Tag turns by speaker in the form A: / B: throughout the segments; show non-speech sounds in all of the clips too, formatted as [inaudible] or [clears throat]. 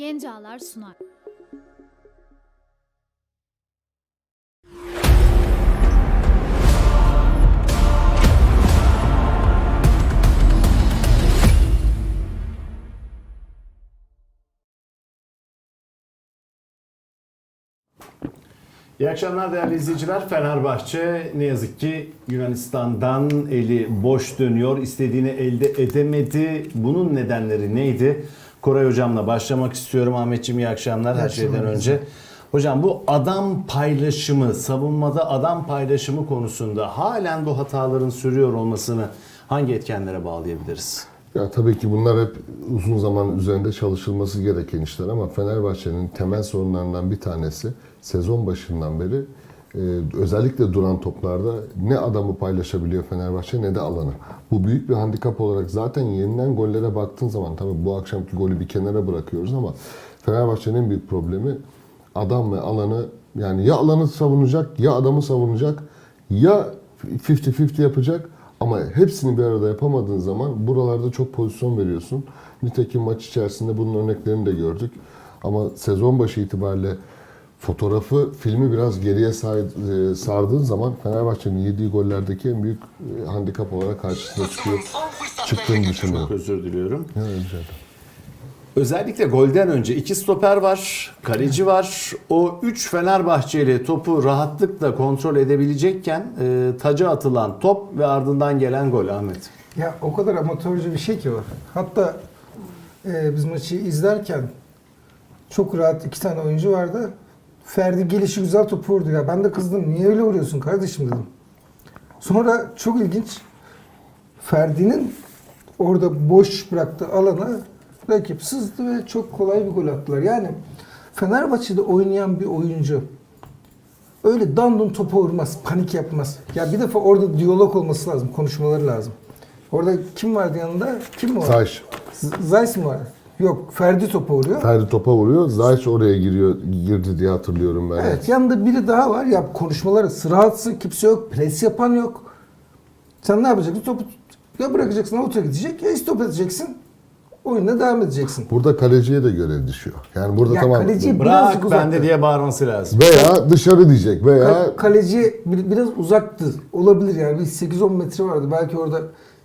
A: Gencalar sunar.
B: İyi akşamlar değerli izleyiciler. Fenerbahçe ne yazık ki Yunanistan'dan eli boş dönüyor. İstediğini elde edemedi. Bunun nedenleri neydi? Koray Hocam'la başlamak istiyorum. Ahmetciğim iyi akşamlar her şeyden önce. Hocam bu adam paylaşımı, savunmada adam paylaşımı konusunda halen bu hataların sürüyor olmasını hangi etkenlere bağlayabiliriz?
C: Ya tabii ki bunlar hep uzun zaman üzerinde çalışılması gereken işler ama Fenerbahçe'nin temel sorunlarından bir tanesi sezon başından beri e, özellikle duran toplarda ne adamı paylaşabiliyor Fenerbahçe ne de alanı. Bu büyük bir handikap olarak zaten yenilen gollere baktığın zaman tabii bu akşamki golü bir kenara bırakıyoruz ama Fenerbahçe'nin en büyük problemi adam ve alanı yani ya alanı savunacak ya adamı savunacak ya 50-50 yapacak ama hepsini bir arada yapamadığın zaman buralarda çok pozisyon veriyorsun. Nitekim maç içerisinde bunun örneklerini de gördük. Ama sezon başı itibariyle fotoğrafı, filmi biraz geriye e, sardığın zaman Fenerbahçe'nin yediği gollerdeki en büyük e, handikap olarak karşısına çıkıyor. Çıktığını düşünüyorum.
B: Çok özür diliyorum.
C: Evet.
B: Özellikle golden önce iki stoper var, kaleci var. O üç Fenerbahçeli topu rahatlıkla kontrol edebilecekken e, taca atılan top ve ardından gelen gol Ahmet.
D: Ya o kadar amatörce bir şey ki var. Hatta e, biz maçı izlerken çok rahat iki tane oyuncu vardı. Ferdi gelişi güzel topu vurdu ya. Ben de kızdım. Niye öyle vuruyorsun kardeşim dedim. Sonra çok ilginç. Ferdi'nin orada boş bıraktığı alana rakip sızdı ve çok kolay bir gol attılar. Yani Fenerbahçe'de oynayan bir oyuncu öyle dandun topa vurmaz, panik yapmaz. Ya bir defa orada diyalog olması lazım, konuşmaları lazım. Orada kim vardı yanında? Kim var?
C: Zayç.
D: Z- Zayt mı var? Yok, Ferdi topa vuruyor.
C: Ferdi topa vuruyor. Zayç oraya giriyor, girdi diye hatırlıyorum ben.
D: Evet, yanında biri daha var. Ya konuşmaları sıra atsın, kimse yok, pres yapan yok. Sen ne yapacaksın? Topu ya bırakacaksın, avuta gidecek ya istop edeceksin. Oyuna devam edeceksin.
C: Burada kaleciye de görev düşüyor. Yani burada
D: Ya
C: tamam
D: kaleci-
B: Bırak bende diye bağırması lazım.
C: veya dışarı diyecek veya
D: Ka- kaleci bir- biraz uzaktı. Olabilir yani. Bir 8-10 metre vardı. Belki orada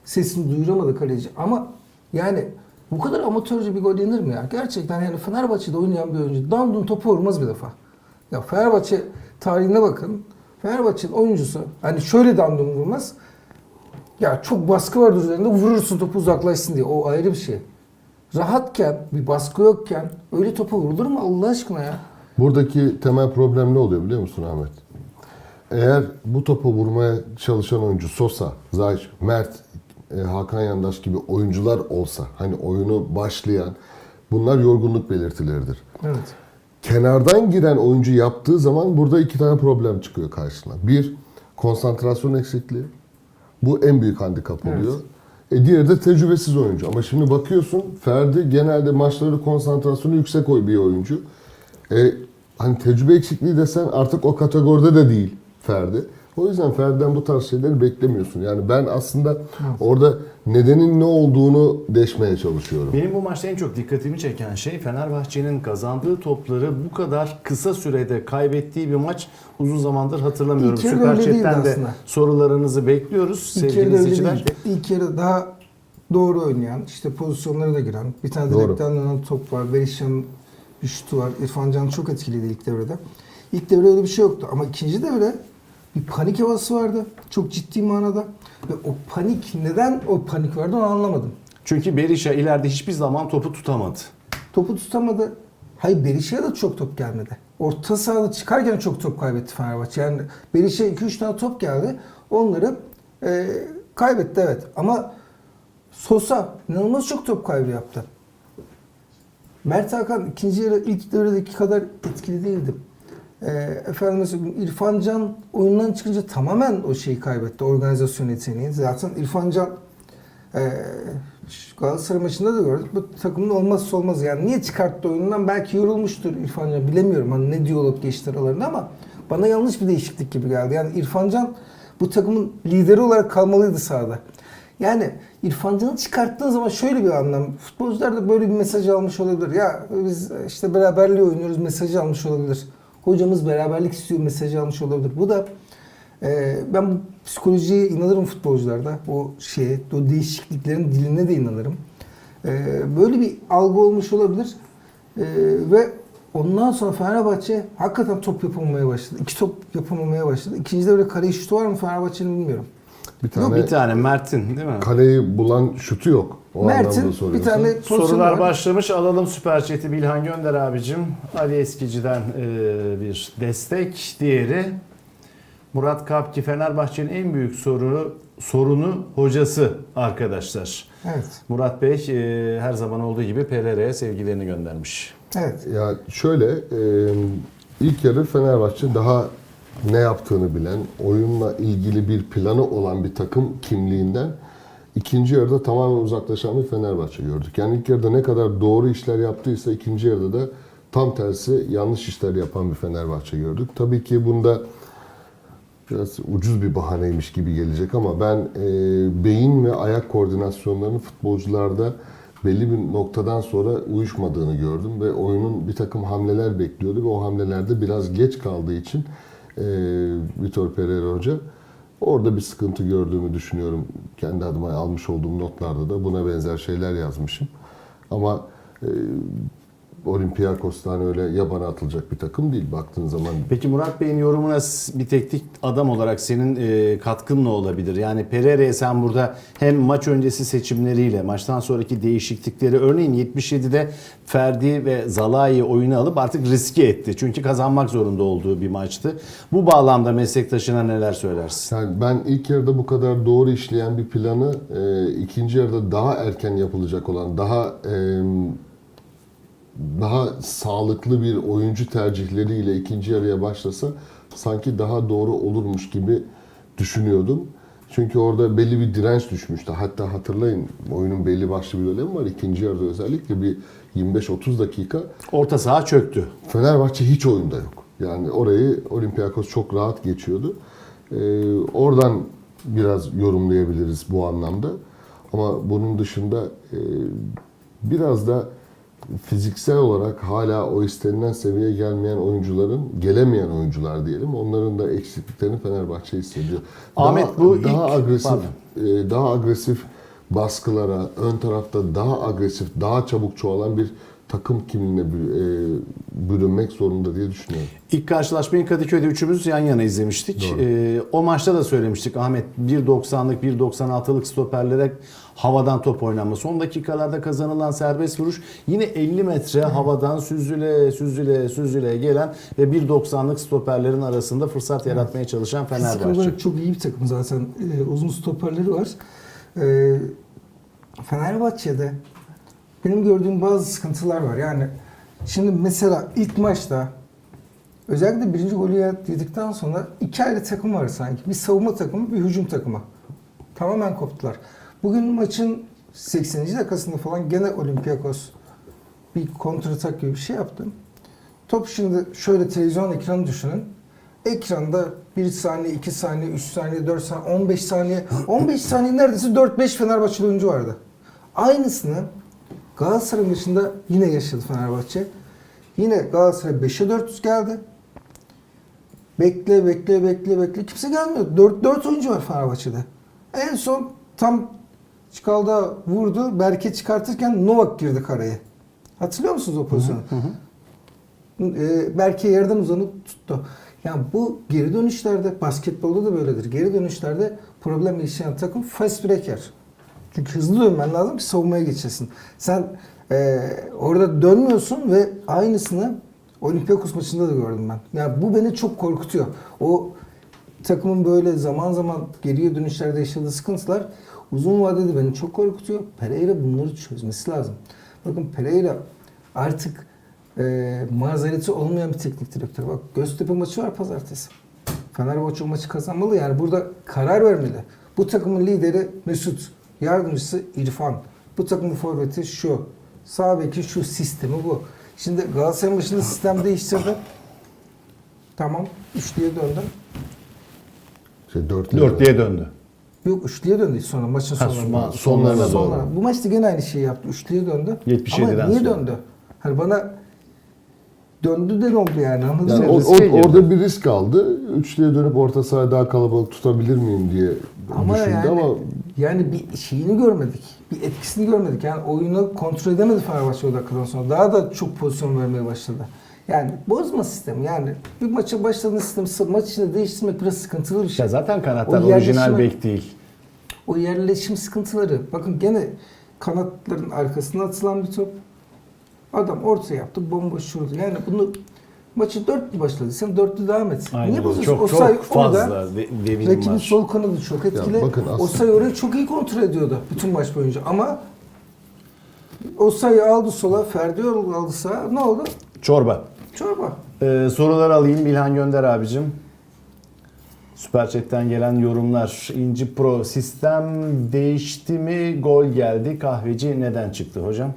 D: sesini duyuramadı kaleci. Ama yani bu kadar amatörce bir gol yenir mi ya? Gerçekten yani Fenerbahçe'de oynayan bir oyuncu dandun topu vurmaz bir defa. Ya Fenerbahçe tarihine bakın. Fenerbahçe'nin oyuncusu hani şöyle dandun vurmaz. Ya çok baskı vardır üzerinde vurursun topu uzaklaşsın diye. O ayrı bir şey. Rahatken, bir baskı yokken öyle topa vurulur mu Allah aşkına ya?
C: buradaki temel problem ne oluyor biliyor musun Ahmet? Eğer bu topu vurmaya çalışan oyuncu Sosa, Zayç, Mert, e, Hakan Yandaş gibi oyuncular olsa hani oyunu başlayan bunlar yorgunluk belirtileridir.
D: Evet.
C: Kenardan giren oyuncu yaptığı zaman burada iki tane problem çıkıyor karşısına. Bir, konsantrasyon eksikliği. Bu en büyük handikap oluyor. E diğeri de tecrübesiz oyuncu. Ama şimdi bakıyorsun Ferdi genelde maçları konsantrasyonu yüksek oy bir oyuncu. E, hani tecrübe eksikliği desen artık o kategoride de değil Ferdi. O yüzden Ferdi'den bu tarz şeyleri beklemiyorsun. Yani ben aslında orada nedenin ne olduğunu deşmeye çalışıyorum.
B: Benim bu maçta en çok dikkatimi çeken şey Fenerbahçe'nin kazandığı topları bu kadar kısa sürede kaybettiği bir maç uzun zamandır hatırlamıyorum.
D: İlk
B: Süper Chat'ten de
D: aslında.
B: sorularınızı bekliyoruz
D: İlk
B: sevgili izleyiciler.
D: İlk yarı daha doğru oynayan, işte pozisyonlara da giren, bir tane direkten dönen top var, Berisha'nın bir şutu var. İrfan Can çok etkiliydi ilk devrede. İlk devre öyle bir şey yoktu ama ikinci devre bir panik havası vardı. Çok ciddi manada. Ve o panik, neden o panik vardı onu anlamadım.
B: Çünkü Berisha ileride hiçbir zaman topu tutamadı.
D: Topu tutamadı. Hayır Berisha'ya da çok top gelmedi. Orta sahada çıkarken çok top kaybetti Fenerbahçe. Yani Berisha'ya 2-3 tane top geldi. Onları e, kaybetti evet. Ama Sosa inanılmaz çok top kaybı yaptı. Mert Hakan ikinci yarı ilk devredeki kadar etkili değildi. E, efendim mesela İrfan Can oyundan çıkınca tamamen o şeyi kaybetti. Organizasyon yeteneği. Zaten İrfan Can ee, şu Galatasaray maçında da gördük. Bu takımın olmazsa olmazı. Yani niye çıkarttı oyundan? Belki yorulmuştur İrfan Can. Bilemiyorum hani ne diyalog geçti aralarında ama bana yanlış bir değişiklik gibi geldi. Yani İrfan Can bu takımın lideri olarak kalmalıydı sahada. Yani İrfan Can'ı çıkarttığın zaman şöyle bir anlam. Futbolcular da böyle bir mesaj almış olabilir. Ya biz işte beraberliği oynuyoruz mesajı almış olabilir. Hocamız beraberlik istiyor mesajı almış olabilir. Bu da e, ben bu psikolojiye inanırım futbolcularda. O şeye, o değişikliklerin diline de inanırım. E, böyle bir algı olmuş olabilir. E, ve ondan sonra Fenerbahçe hakikaten top yapamamaya başladı. İki top yapamamaya başladı. İkinci devre kale şutu var mı Fenerbahçe'nin bilmiyorum.
C: Bir tane
B: Bir tane Mert'in değil mi?
C: kaleyi bulan şutu yok. O
D: Mert'in bir tane
B: Sorular
D: var.
B: başlamış. Alalım Süper Chat'i Bilhan Gönder abicim. Ali Eskici'den e, bir destek. Diğeri Murat Kapki Fenerbahçe'nin en büyük sorunu sorunu hocası arkadaşlar.
D: Evet.
B: Murat Bey e, her zaman olduğu gibi Pereira'ya sevgilerini göndermiş.
D: Evet.
C: Ya şöyle e, ilk yarı Fenerbahçe daha ne yaptığını bilen, oyunla ilgili bir planı olan bir takım kimliğinden ikinci yarıda tamamen uzaklaşan bir Fenerbahçe gördük. Yani ilk yarıda ne kadar doğru işler yaptıysa ikinci yarıda da tam tersi yanlış işler yapan bir Fenerbahçe gördük. Tabii ki bunda biraz ucuz bir bahaneymiş gibi gelecek ama ben e, beyin ve ayak koordinasyonlarının futbolcularda belli bir noktadan sonra uyuşmadığını gördüm ve oyunun bir takım hamleler bekliyordu ve o hamlelerde biraz geç kaldığı için e, Vitor Pereira Hoca orada bir sıkıntı gördüğümü düşünüyorum. Kendi adıma almış olduğum notlarda da buna benzer şeyler yazmışım. Ama e, Olympiakos'tan öyle yabana atılacak bir takım değil baktığın zaman.
B: Peki Murat Bey'in yorumuna bir teknik adam olarak senin e, katkın ne olabilir? Yani Pereira'ya sen burada hem maç öncesi seçimleriyle maçtan sonraki değişiklikleri örneğin 77'de Ferdi ve Zalai'yi oyuna alıp artık riske etti. Çünkü kazanmak zorunda olduğu bir maçtı. Bu bağlamda meslektaşına neler söylersin?
C: Yani ben ilk yarıda bu kadar doğru işleyen bir planı e, ikinci yarıda daha erken yapılacak olan, daha e, daha sağlıklı bir oyuncu tercihleriyle ikinci yarıya başlasa sanki daha doğru olurmuş gibi düşünüyordum. Çünkü orada belli bir direnç düşmüştü. Hatta hatırlayın oyunun belli başlı bir dönemi var. İkinci yarıda özellikle bir 25-30 dakika
B: Orta saha çöktü.
C: Fenerbahçe hiç oyunda yok. Yani orayı Olympiakos çok rahat geçiyordu. Ee, oradan biraz yorumlayabiliriz bu anlamda. Ama bunun dışında e, biraz da fiziksel olarak hala o istenilen seviyeye gelmeyen oyuncuların, gelemeyen oyuncular diyelim, onların da eksikliklerini Fenerbahçe hissediyor.
B: Ahmet,
C: daha,
B: bu
C: daha
B: ilk-
C: agresif,
B: pardon.
C: e, daha agresif baskılara, ön tarafta daha agresif, daha çabuk çoğalan bir takım kimliğine e, bürünmek zorunda diye düşünüyorum.
B: İlk karşılaşmayı Kadıköy'de üçümüz yan yana izlemiştik. Ee, o maçta da söylemiştik Ahmet 1.90'lık 1.96'lık stoperlere havadan top oynanma. Son dakikalarda kazanılan serbest vuruş yine 50 metre havadan süzüle süzüle süzüle gelen ve 1.90'lık stoperlerin arasında fırsat yaratmaya çalışan
D: Fizik
B: Fenerbahçe.
D: olarak çok iyi bir takım zaten. Ee, uzun stoperleri var. Ee, Fenerbahçe'de benim gördüğüm bazı sıkıntılar var. Yani şimdi mesela ilk maçta özellikle birinci golü yedikten sonra iki ayrı takım var sanki. Bir savunma takımı, bir hücum takımı. Tamamen koptular. Bugün maçın 80. dakikasında falan gene Olympiakos bir kontratak gibi bir şey yaptı. Top şimdi şöyle televizyon ekranı düşünün. Ekranda 1 saniye, 2 saniye, 3 saniye, 4 saniye, 15 saniye. 15 saniye neredeyse 4-5 Fenerbahçeli oyuncu vardı. Aynısını Galatasaray maçında yine yaşadı Fenerbahçe. Yine Galatasaray 5'e 400 geldi. Bekle, bekle, bekle, bekle. Kimse gelmiyor. 4, 4 oyuncu var Fenerbahçe'de. En son tam Çikal'da vurdu. Berke çıkartırken Novak girdi kareye. Hatırlıyor musunuz o pozisyonu? e, Berke yerden uzanıp tuttu. Yani bu geri dönüşlerde basketbolda da böyledir. Geri dönüşlerde problem yaşayan takım fast breaker. Çünkü hızlı dönmen lazım ki savunmaya geçesin. Sen e, orada dönmüyorsun ve aynısını Olympiakos maçında da gördüm ben. Yani bu beni çok korkutuyor. O takımın böyle zaman zaman geriye dönüşlerde yaşadığı sıkıntılar uzun vadede beni çok korkutuyor. Pereira bunları çözmesi lazım. Bakın Pereira artık e, mazereti olmayan bir teknik direktör. Bak Göztepe maçı var pazartesi. Fenerbahçe maçı kazanmalı. Yani burada karar vermeli. Bu takımın lideri Mesut. Yardımcısı İrfan. Bu takımın forveti şu. Sağ beki şu sistemi bu. Şimdi Galatasaray maçında sistem değiştirdi. Tamam. Üçlüye döndüm.
C: Şey, dörtlü.
B: Dörtlüye döndü.
D: Yok üçlüye döndü sonra maçın
B: Ha,
D: sonlarında.
B: ma- sonlarına doğru.
D: Sonra. Bu maçta gene aynı şeyi yaptı. Üçlüye döndü.
B: 77'den
D: Ama niye
B: sonra.
D: döndü? Hani bana döndü de ne oldu yani anladın
C: Yani o- o- orada bir risk aldı. Üçlüye dönüp orta sahayı daha kalabalık tutabilir miyim diye
D: Ama
C: düşündü
D: yani,
C: ama
D: yani bir şeyini görmedik. Bir etkisini görmedik. Yani oyunu kontrol edemedi Fenerbahçe o dakikadan sonra. Daha da çok pozisyon vermeye başladı. Yani bozma sistemi. Yani bir maça başladığın sistemi maç içinde değiştirmek biraz sıkıntılı bir şey.
B: Ya zaten kanatlar
D: O
B: orijinal bek değil.
D: O yerleşim sıkıntıları. Bakın gene kanatların arkasına atılan bir top. Adam orta yaptı, bomboş vurdu. Yani bunu maçı dörtlü başladıysan dörtlü devam et.
B: Aynen
D: Niye bozuyorsun?
B: Çok,
D: o sayı
B: çok fazla
D: orada rakibin sol kanadı çok etkili.
C: bakın
D: O
C: aslında-
D: sayı orayı çok iyi kontrol ediyordu bütün maç boyunca. Ama o sayı aldı sola, Ferdi aldı sağa. Ne oldu?
B: Çorba.
D: Çorba.
B: Ee, soruları alayım. Bilhan Gönder abicim. Süper Chat'ten gelen yorumlar. İnci Pro sistem değişti mi? Gol geldi. Kahveci neden çıktı hocam?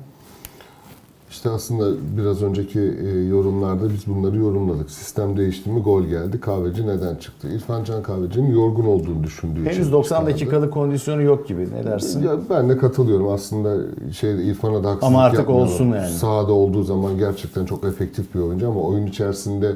C: İşte aslında biraz önceki e, yorumlarda biz bunları yorumladık. Sistem değişti mi gol geldi. Kahveci neden çıktı? İrfan Can Kahveci'nin yorgun olduğunu düşündüğü için
B: Henüz 90
C: çıkardı.
B: dakikalık kondisyonu yok gibi. Ne dersin?
C: Ya ben de katılıyorum aslında şey İrfan'a da haksızlık
B: Ama artık
C: yapmayalım.
B: olsun yani.
C: Sahada olduğu zaman gerçekten çok efektif bir oyuncu ama oyun içerisinde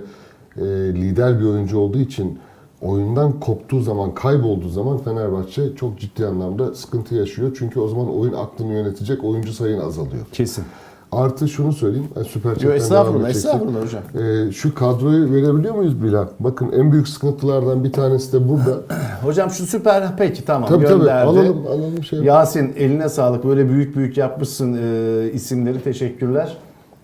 C: e, lider bir oyuncu olduğu için oyundan koptuğu zaman, kaybolduğu zaman Fenerbahçe çok ciddi anlamda sıkıntı yaşıyor. Çünkü o zaman oyun aklını yönetecek oyuncu sayın azalıyor.
B: Kesin.
C: Artı şunu söyleyeyim. ben Süper
B: Yo, estağfurullah, estağfurullah hocam.
C: e, şu kadroyu verebiliyor muyuz Bilal? Bakın en büyük sıkıntılardan bir tanesi de burada. [clears throat]
B: Hocam şu süper peki tamam
C: tabii tabii
B: gönderdi.
C: alalım alalım şey.
B: Yasin eline sağlık. Böyle büyük büyük yapmışsın e, isimleri. Teşekkürler.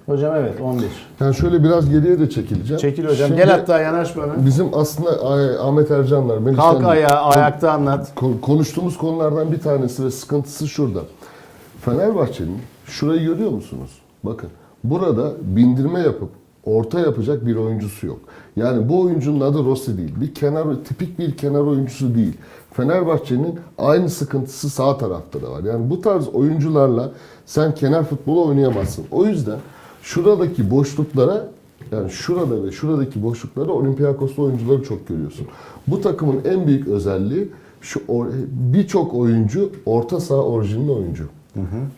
B: Hocam evet 11.
C: Yani şöyle biraz geriye de çekileceğim.
B: Çekil hocam.
C: Şimdi
B: Gel hatta yanaş bana.
C: Bizim aslında Ah- Ahmet Ercanlar, Melih
B: Kalk
C: Şenlik-
B: ayağa, ayakta anlat.
C: Ko- konuştuğumuz konulardan bir tanesi ve sıkıntısı şurada. Fenerbahçe'nin şurayı görüyor musunuz? Bakın burada bindirme yapıp orta yapacak bir oyuncusu yok. Yani bu oyuncunun adı Rossi değil. Bir kenar tipik bir kenar oyuncusu değil. Fenerbahçe'nin aynı sıkıntısı sağ tarafta da var. Yani bu tarz oyuncularla sen kenar futbolu oynayamazsın. O yüzden şuradaki boşluklara yani şurada ve şuradaki boşluklara Olympiakos'ta oyuncuları çok görüyorsun. Bu takımın en büyük özelliği şu birçok oyuncu orta saha orijinli oyuncu.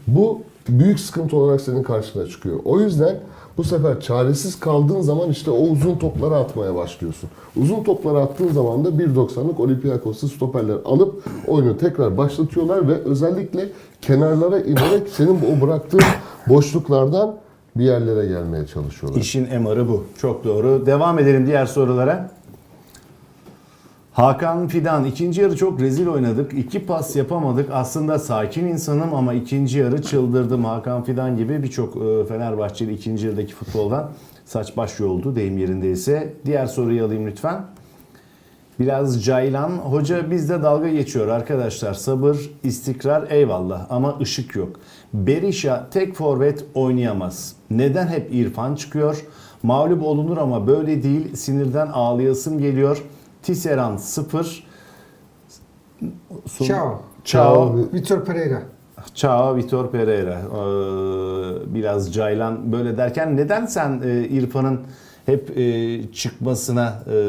C: Bu büyük sıkıntı olarak senin karşına çıkıyor. O yüzden bu sefer çaresiz kaldığın zaman işte o uzun topları atmaya başlıyorsun. Uzun topları attığın zaman da 1.90'lık Olympiakos'ta stoperler alıp oyunu tekrar başlatıyorlar ve özellikle kenarlara inerek senin o bıraktığın boşluklardan bir yerlere gelmeye çalışıyorlar.
B: İşin emarı bu. Çok doğru. Devam edelim diğer sorulara. Hakan Fidan, ikinci yarı çok rezil oynadık. İki pas yapamadık. Aslında sakin insanım ama ikinci yarı çıldırdım. Hakan Fidan gibi birçok e, Fenerbahçeli ikinci yarıdaki futboldan saç baş yoldu deyim yerindeyse. Diğer soruyu alayım lütfen. Biraz caylan. Hoca bizde dalga geçiyor arkadaşlar. Sabır, istikrar eyvallah ama ışık yok. Berisha tek forvet oynayamaz. Neden hep İrfan çıkıyor? Mağlup olunur ama böyle değil. Sinirden ağlayasım geliyor. Tisserand 0.
D: Ciao.
B: Ciao.
D: Vitor Pereira.
B: Ciao Vitor Pereira. Ee, biraz caylan böyle derken neden sen e, İrfan'ın hep e, çıkmasına e,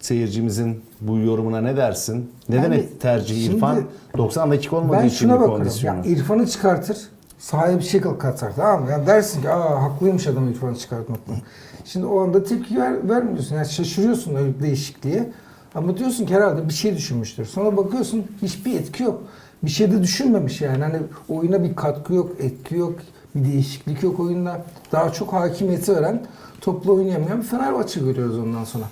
B: seyircimizin bu yorumuna ne dersin? Neden
D: Yani
B: tercih İrfan? 90 dakika olmadığı
D: Ben
B: için
D: şuna
B: bir kondisyonu.
D: Ya İrfan'ı çıkartır. Sahaya bir şey katar tamam mı? Yani dersin ki aa haklıymış adam İrfan'ı çıkartmakta. Şimdi o anda tepki ver, vermiyorsun. Yani şaşırıyorsun öyle değişikliğe. Ama diyorsun ki herhalde bir şey düşünmüştür. Sonra bakıyorsun hiçbir etki yok. Bir şey de düşünmemiş yani. Hani oyuna bir katkı yok, etki yok, bir değişiklik yok oyunda. Daha çok hakimiyeti veren, topla oynayamayan bir Fenerbahçe görüyoruz ondan sonra.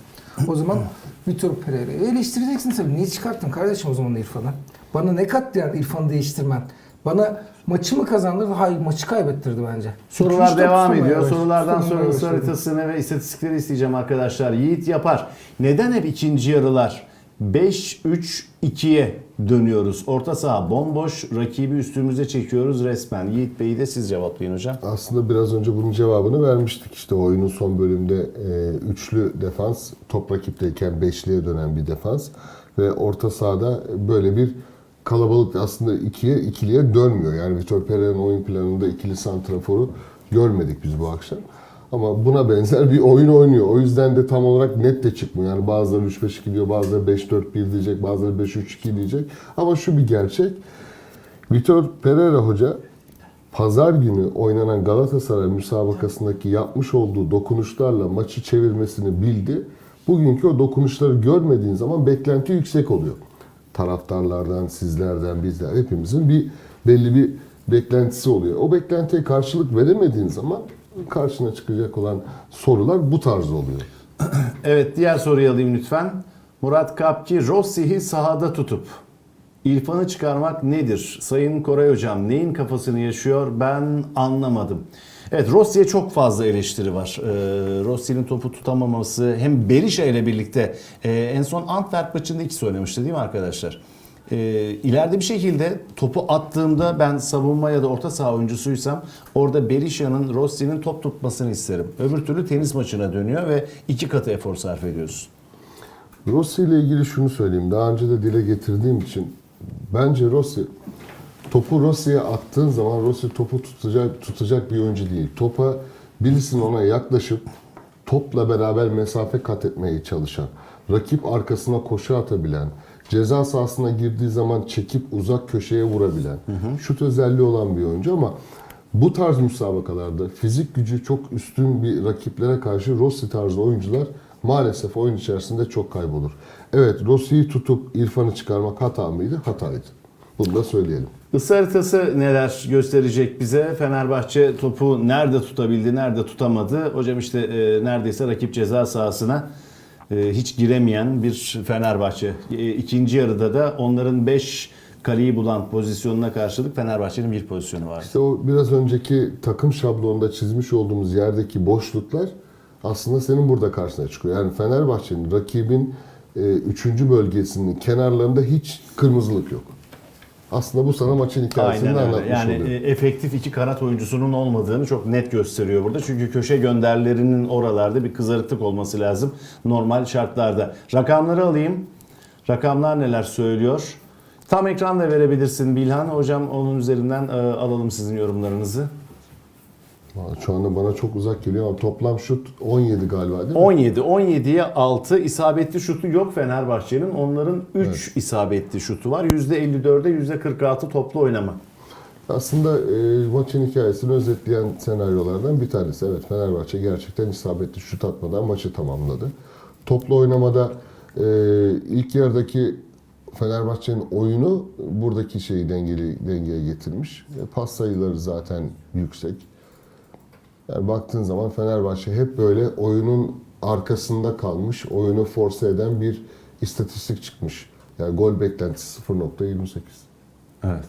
D: O zaman [clears throat] Vitor Pereira'yı eleştireceksin tabii. Niye çıkarttın kardeşim o zaman İrfan'ı? Bana ne kattı yani İrfan'ı değiştirmen? Bana maçı mı kazandırdı? Hayır maçı kaybettirdi bence.
B: Sorular
D: üç
B: devam ediyor. Sorulardan sonra
D: başladı.
B: haritasını ve istatistikleri isteyeceğim arkadaşlar. Yiğit yapar. Neden hep ikinci yarılar 5-3-2'ye dönüyoruz? Orta saha bomboş. Rakibi üstümüze çekiyoruz resmen. Yiğit Bey'i de siz cevaplayın hocam.
C: Aslında biraz önce bunun cevabını vermiştik. İşte oyunun son bölümde e, üçlü defans, top rakipteyken beşliye dönen bir defans ve orta sahada böyle bir kalabalık aslında ikiye ikiliye dönmüyor. Yani Vitor Pereira'nın oyun planında ikili santraforu görmedik biz bu akşam. Ama buna benzer bir oyun oynuyor. O yüzden de tam olarak net de çıkmıyor. Yani bazıları 3-5-2 diyor, bazıları 5-4-1 diyecek, bazıları 5-3-2 diyecek. Ama şu bir gerçek. Vitor Pereira Hoca pazar günü oynanan Galatasaray müsabakasındaki yapmış olduğu dokunuşlarla maçı çevirmesini bildi. Bugünkü o dokunuşları görmediğin zaman beklenti yüksek oluyor. Taraftarlardan, sizlerden, bizden hepimizin bir belli bir beklentisi oluyor. O beklentiye karşılık veremediğin zaman karşına çıkacak olan sorular bu tarz oluyor. [clears throat]
B: Evet diğer soruyu alayım lütfen. Murat Kapçı Rossi'yi sahada tutup İrfan'ı çıkarmak nedir? Sayın Koray Hocam neyin kafasını yaşıyor ben anlamadım. Evet Rossi'ye çok fazla eleştiri var. Ee, Rossi'nin topu tutamaması hem Berisha ile birlikte e, en son Antwerp maçında ikisi oynamıştı değil mi arkadaşlar? Ee, ileride bir şekilde topu attığımda ben savunma ya da orta saha oyuncusuysam orada Berisha'nın Rossi'nin top tutmasını isterim. Öbür türlü tenis maçına dönüyor ve iki katı efor sarf ediyorsun.
C: Rossi ile ilgili şunu söyleyeyim. Daha önce de dile getirdiğim için bence Rossi topu Rossi'ye attığın zaman Rossi topu tutacak tutacak bir oyuncu değil. Topa birisinin ona yaklaşıp topla beraber mesafe kat etmeye çalışan, rakip arkasına koşu atabilen, ceza sahasına girdiği zaman çekip uzak köşeye vurabilen, şut özelliği olan bir oyuncu ama bu tarz müsabakalarda fizik gücü çok üstün bir rakiplere karşı Rossi tarzı oyuncular maalesef oyun içerisinde çok kaybolur. Evet Rossi'yi tutup İrfan'ı çıkarmak hata mıydı? Hataydı. Bunu da söyleyelim.
B: Isı haritası neler gösterecek bize? Fenerbahçe topu nerede tutabildi, nerede tutamadı? Hocam işte e, neredeyse rakip ceza sahasına e, hiç giremeyen bir Fenerbahçe. E, ikinci yarıda da onların 5 kaleyi bulan pozisyonuna karşılık Fenerbahçe'nin bir pozisyonu vardı.
C: İşte o biraz önceki takım şablonunda çizmiş olduğumuz yerdeki boşluklar aslında senin burada karşına çıkıyor. Yani Fenerbahçe'nin rakibin 3. bölgesinin kenarlarında hiç kırmızılık yok. Aslında bu sana maçın hikayesini
B: Aynen öyle.
C: anlatmış
B: Yani
C: oluyor.
B: e, efektif iki kanat oyuncusunun olmadığını çok net gösteriyor burada. Çünkü köşe gönderlerinin oralarda bir kızarıklık olması lazım normal şartlarda. Rakamları alayım. Rakamlar neler söylüyor? Tam ekran da verebilirsin Bilhan. Hocam onun üzerinden e, alalım sizin yorumlarınızı.
C: Şu anda bana çok uzak geliyor ama toplam şut 17 galiba değil mi?
B: 17. 17'ye 6 isabetli şutu yok Fenerbahçe'nin. Onların 3 isabetli şutu var. %54'e %46 toplu oynama.
C: Aslında e, maçın hikayesini özetleyen senaryolardan bir tanesi. Evet Fenerbahçe gerçekten isabetli şut atmadan maçı tamamladı. Toplu oynamada e, ilk yarıdaki Fenerbahçe'nin oyunu buradaki şeyi dengeli dengeye getirmiş. E, pas sayıları zaten yüksek. Yani baktığın zaman Fenerbahçe hep böyle oyunun arkasında kalmış, oyunu force eden bir istatistik çıkmış. Yani gol beklentisi 0.28.
B: Evet.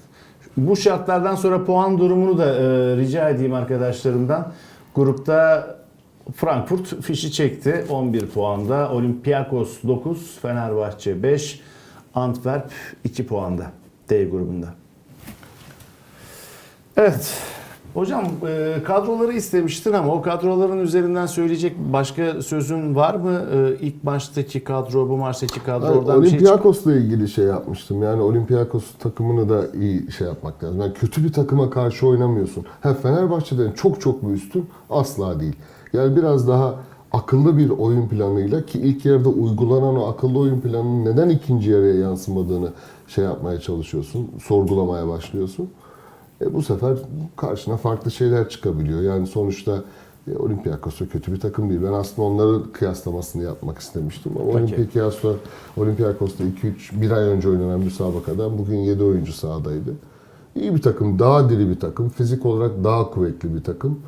B: Bu şartlardan sonra puan durumunu da e, rica edeyim arkadaşlarımdan. Grupta Frankfurt fişi çekti 11 puanda. Olympiakos 9, Fenerbahçe 5, Antwerp 2 puanda D grubunda. Evet. Hocam e, kadroları istemiştin ama o kadroların üzerinden söyleyecek başka sözün var mı? E, ilk maçtaki kadro, bu maçtaki kadro
C: Yani
B: oradan bir şey
C: Olympiakos'la ilgili şey yapmıştım. Yani Olympiakos takımını da iyi şey yapmak lazım. Yani kötü bir takıma karşı oynamıyorsun. Ha Fenerbahçe'den çok çok mu üstün? Asla değil. Yani biraz daha akıllı bir oyun planıyla ki ilk yarıda uygulanan o akıllı oyun planının neden ikinci yarıya yansımadığını şey yapmaya çalışıyorsun, sorgulamaya başlıyorsun. E bu sefer karşına farklı şeyler çıkabiliyor. Yani sonuçta e, Olympiakos kötü bir takım değil. Ben aslında onları kıyaslamasını yapmak istemiştim. Ama. Olympiakos'ta Olympiakos'ta 2-3 bir ay önce oynanan müsabakadan bugün 7 oyuncu sahadaydı. İyi bir takım, daha diri bir takım, fizik olarak daha kuvvetli bir takım.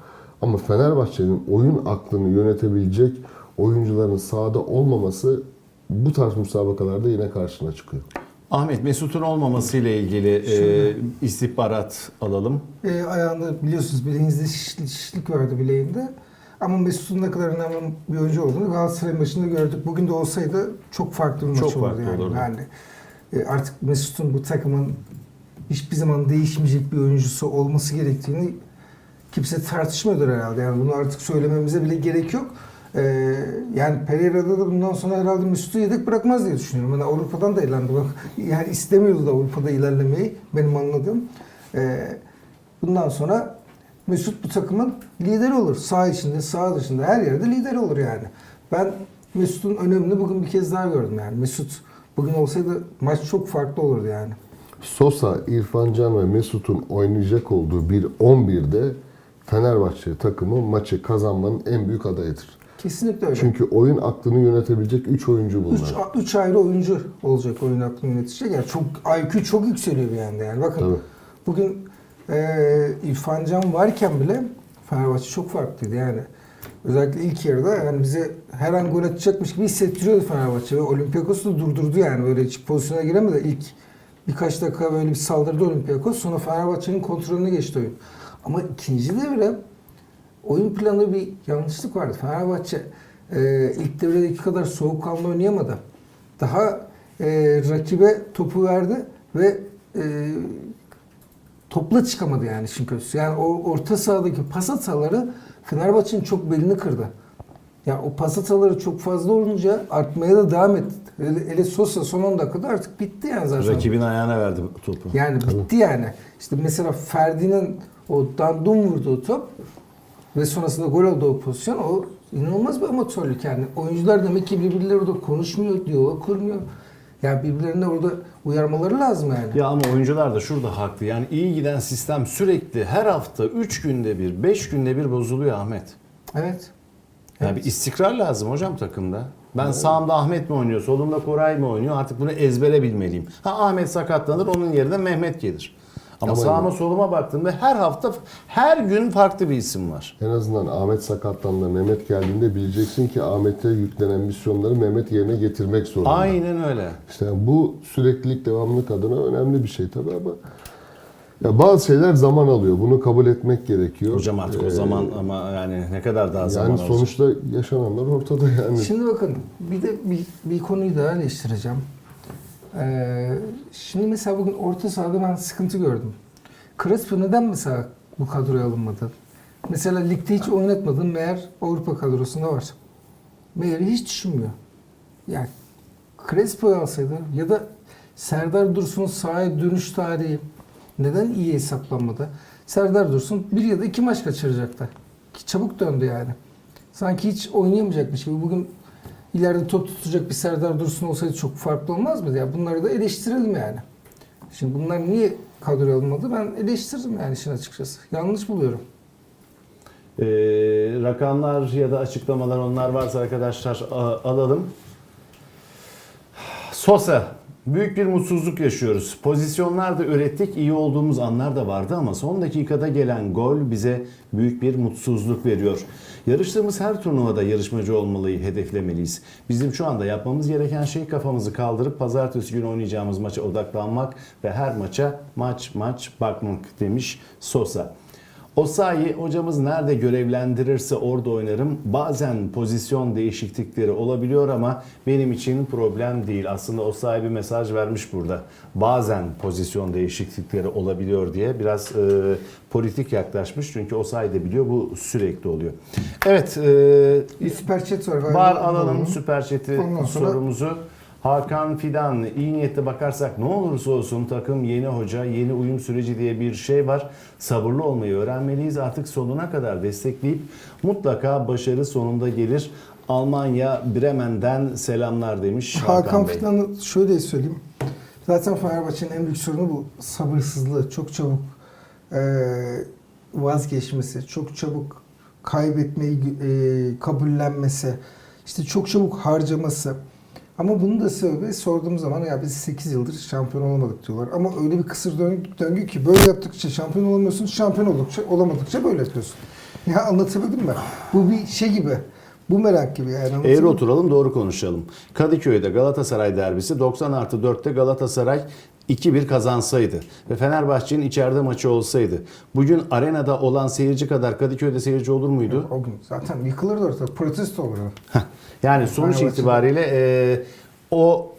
C: Ama Fenerbahçe'nin oyun aklını yönetebilecek oyuncuların sahada olmaması bu tarz müsabakalarda yine karşına çıkıyor.
B: Ahmet Mesut'un olmaması ile ilgili e, istihbarat alalım.
D: E, ayağında biliyorsunuz bileğinizde şiş- şişlik vardı bileğinde. Ama Mesut'un ne kadar önemli bir oyuncu olduğunu Galatasaray maçında gördük. Bugün de olsaydı çok farklı bir maç
B: Çok
D: olurdu
B: farklı
D: yani.
B: olurdu.
D: yani e, artık Mesut'un bu takımın hiçbir zaman değişmeyecek bir oyuncusu olması gerektiğini kimse tartışmıyordur herhalde. Yani bunu artık söylememize bile gerek yok. E, yani Pereira'da da bundan sonra herhalde Mesut'u yedek bırakmaz diye düşünüyorum. Yani Avrupa'dan da. Bak, Yani istemiyordu da Avrupa'da ilerlemeyi benim anladığım. E, bundan sonra Mesut bu takımın lideri olur. Sağ içinde, sağ dışında her yerde lider olur yani. Ben Mesut'un önemini bugün bir kez daha gördüm yani. Mesut bugün olsaydı maç çok farklı olurdu yani.
C: Sosa, İrfan Can ve Mesut'un oynayacak olduğu bir 11'de Fenerbahçe takımı maçı kazanmanın en büyük adayıdır.
D: Kesinlikle öyle.
C: Çünkü oyun aklını yönetebilecek 3 oyuncu bunlar.
D: Üç, üç ayrı oyuncu olacak oyun aklını yönetecek. Yani çok IQ çok yükseliyor bir anda yani. Bakın
C: Tabii.
D: bugün e, İrfan Can varken bile Fenerbahçe çok farklıydı yani. Özellikle ilk yarıda yani bize her an gol atacakmış gibi hissettiriyordu Fenerbahçe ve Olympiakos'u da durdurdu yani böyle hiç pozisyona giremedi. İlk birkaç dakika böyle bir saldırdı Olympiakos sonra Fenerbahçe'nin kontrolüne geçti oyun. Ama ikinci devre oyun planı bir yanlışlık vardı. Fenerbahçe e, ilk devredeki kadar soğukkanlı oynayamadı. Daha e, rakibe topu verdi ve e, topla çıkamadı yani işin kötüsü. Yani o orta sahadaki pas hataları Fenerbahçe'nin çok belini kırdı. Ya o pas hataları çok fazla olunca artmaya da devam etti. Hele, hele Sosa son 10 dakikada artık bitti yani zaten.
B: Rakibin ayağına verdi topu.
D: Yani bitti yani. İşte mesela Ferdi'nin o dandum vurduğu top ve sonrasında gol olduğu o pozisyon o inanılmaz bir amatörlük yani. Oyuncular demek ki birbirleri orada konuşmuyor, diyalog kurmuyor. Yani birbirlerine orada uyarmaları lazım yani.
B: Ya ama oyuncular da şurada haklı. Yani iyi giden sistem sürekli her hafta 3 günde bir, 5 günde bir bozuluyor Ahmet.
D: Evet.
B: Yani bir istikrar lazım hocam takımda. Ben sağımda Ahmet mi oynuyor, solumda Koray mı oynuyor? Artık bunu ezbere bilmeliyim. Ha Ahmet sakatlanır, onun yerine Mehmet gelir. Ama,
C: Ama
B: sağıma soluma baktığımda her hafta, her gün farklı bir isim var.
C: En azından Ahmet sakatlandığında Mehmet geldiğinde bileceksin ki Ahmet'e yüklenen misyonları Mehmet yerine getirmek zorunda.
B: Aynen öyle.
C: İşte bu süreklilik, devamlılık adına önemli bir şey tabii ama ya bazı şeyler zaman alıyor. Bunu kabul etmek gerekiyor.
B: Hocam artık o
C: Ee,
B: zaman ama yani ne kadar daha zaman
C: yani
B: alacak?
C: sonuçta yaşananlar ortada yani.
D: Şimdi bakın bir de bir, bir konuyu daha eleştireceğim. Ee, şimdi mesela bugün orta sahada ben sıkıntı gördüm. Crespo neden mesela bu kadroya alınmadı? Mesela ligde hiç oynatmadın meğer Avrupa kadrosunda var. Meğer hiç düşünmüyor. Yani Crespo'yu alsaydı ya da Serdar Dursun'un sahaya dönüş tarihi neden iyi hesaplanmadı? Serdar Dursun bir ya da iki maç kaçıracaktı. Çabuk döndü yani. Sanki hiç oynayamayacakmış gibi. Bugün ileride top tutacak bir Serdar Dursun olsaydı çok farklı olmaz mıydı? Ya bunları da eleştirelim yani. Şimdi bunlar niye kadroya alınmadı? Ben eleştiririm yani işin açıkçası. Yanlış buluyorum.
B: Ee, rakamlar ya da açıklamalar onlar varsa arkadaşlar alalım. Sosa. Büyük bir mutsuzluk yaşıyoruz. Pozisyonlarda ürettik, iyi olduğumuz anlar da vardı ama son dakikada gelen gol bize büyük bir mutsuzluk veriyor. Yarıştığımız her turnuvada yarışmacı olmalıyı hedeflemeliyiz. Bizim şu anda yapmamız gereken şey kafamızı kaldırıp pazartesi günü oynayacağımız maça odaklanmak ve her maça maç maç bakmak demiş Sosa. Osayi hocamız nerede görevlendirirse orada oynarım. Bazen pozisyon değişiklikleri olabiliyor ama benim için problem değil. Aslında Osayi bir mesaj vermiş burada. Bazen pozisyon değişiklikleri olabiliyor diye biraz e, politik yaklaşmış. Çünkü Osayi de biliyor bu sürekli oluyor. Evet e,
D: Bir süper chat var.
B: var alalım süper chat'i sorumuzu. Hakan Fidan, iyi niyetle bakarsak ne olursa olsun takım yeni hoca, yeni uyum süreci diye bir şey var. Sabırlı olmayı öğrenmeliyiz. Artık sonuna kadar destekleyip mutlaka başarı sonunda gelir. Almanya Bremen'den selamlar demiş Hakan,
D: Hakan
B: Bey.
D: Fidan'ı şöyle söyleyeyim. Zaten Fenerbahçe'nin en büyük sorunu bu sabırsızlığı. Çok çabuk e, vazgeçmesi, çok çabuk kaybetmeyi e, kabullenmesi, işte çok çabuk harcaması. Ama bunun da sebebi sorduğum zaman ya biz 8 yıldır şampiyon olamadık diyorlar. Ama öyle bir kısır döngü, döngü ki böyle yaptıkça şampiyon olamıyorsun, şampiyon oldukça olamadıkça böyle yapıyorsun. Ya anlatabildim mi? Bu bir şey gibi. Bu merak gibi yani. Mi?
B: oturalım doğru konuşalım. Kadıköy'de Galatasaray derbisi 90 artı 4'te Galatasaray 2-1 kazansaydı ve Fenerbahçe'nin içeride maçı olsaydı bugün arenada olan seyirci kadar Kadıköy'de seyirci olur muydu?
D: O gün zaten yıkılırdı ortada. Protesto olurdu.
B: Yani sonuç
D: Fenerbahçe-
B: itibariyle e, o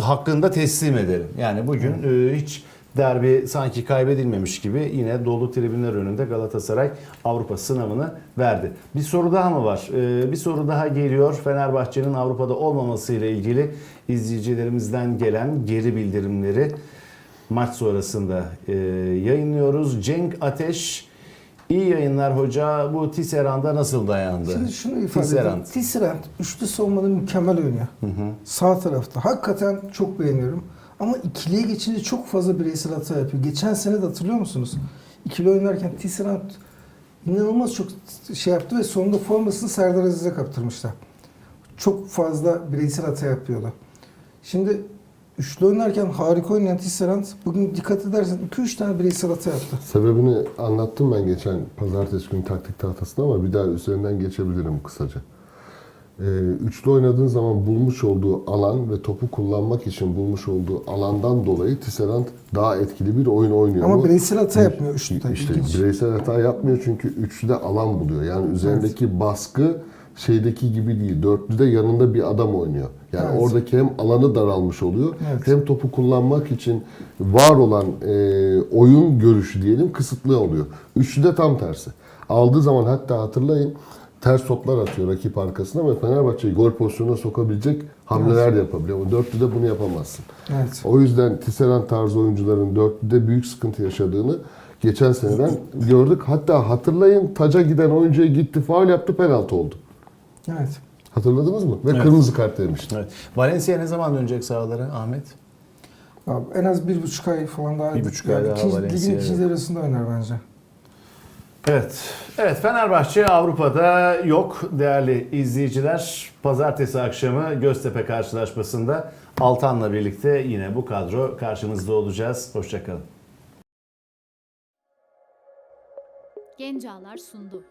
B: hakkında teslim edelim. Yani bugün e, hiç derbi sanki kaybedilmemiş gibi yine dolu tribünler önünde Galatasaray Avrupa sınavını verdi. Bir soru daha mı var? E, bir soru daha geliyor. Fenerbahçe'nin Avrupa'da olmaması ile ilgili izleyicilerimizden gelen geri bildirimleri maç sonrasında e, yayınlıyoruz. Cenk Ateş İyi yayınlar hoca. Bu Tisserand'a nasıl dayandı?
D: Şimdi şunu ifade
B: Tisserand.
D: edeyim. Tisserand üçlü savunmada mükemmel oynuyor. Sağ tarafta. Hakikaten çok beğeniyorum. Ama ikiliye geçince çok fazla bireysel hata yapıyor. Geçen sene de hatırlıyor musunuz? İkili oynarken Tisserand inanılmaz çok şey yaptı ve sonunda formasını Serdar Aziz'e kaptırmışlar. Çok fazla bireysel hata yapıyordu. Şimdi üçlü oynarken harika oynayan Tisserand bugün dikkat edersen 2-3 tane bireysel hata yaptı.
C: Sebebini anlattım ben geçen pazartesi günü taktik tahtasında ama bir daha üzerinden geçebilirim kısaca. Ee, üçlü oynadığın zaman bulmuş olduğu alan ve topu kullanmak için bulmuş olduğu alandan dolayı Tisserand daha etkili bir oyun oynuyor.
D: Ama
C: mu?
D: bireysel hata yapmıyor üçlüde.
C: İşte
D: İlginç.
C: bireysel hata yapmıyor çünkü üçlüde alan buluyor. Yani üzerindeki baskı şeydeki gibi değil. Dörtlüde yanında bir adam oynuyor. Yani
D: Evet.
C: oradaki hem alanı daralmış oluyor
D: Evet.
C: hem topu kullanmak için var olan e, oyun görüşü diyelim kısıtlı oluyor. Üçlüde tam tersi. Aldığı zaman hatta hatırlayın ters toplar atıyor rakip arkasına ve Fenerbahçe'yi gol pozisyonuna sokabilecek hamleler de yapabiliyor. Ama dörtlüde bunu yapamazsın.
D: Evet.
C: O yüzden Tisserand tarzı oyuncuların dörtlüde büyük sıkıntı yaşadığını geçen seneden gördük. Hatta hatırlayın taca giden oyuncuya gitti, faul yaptı, penaltı oldu.
D: Evet.
C: Hatırladınız mı? Ve
B: Evet.
C: kırmızı kart yemişti.
B: Evet. Valencia ne zaman dönecek sahalara Ahmet?
D: Abi en az bir buçuk ay falan daha.
B: Bir buçuk ay daha
D: ikinci,
B: Valencia,
D: Ligin ikinci
B: evet.
D: devresinde oynar bence.
B: Evet. Evet Fenerbahçe Avrupa'da yok değerli izleyiciler. Pazartesi akşamı Göztepe karşılaşmasında Altan'la birlikte yine bu kadro karşınızda olacağız. Hoşçakalın.
A: Gencalar sundu.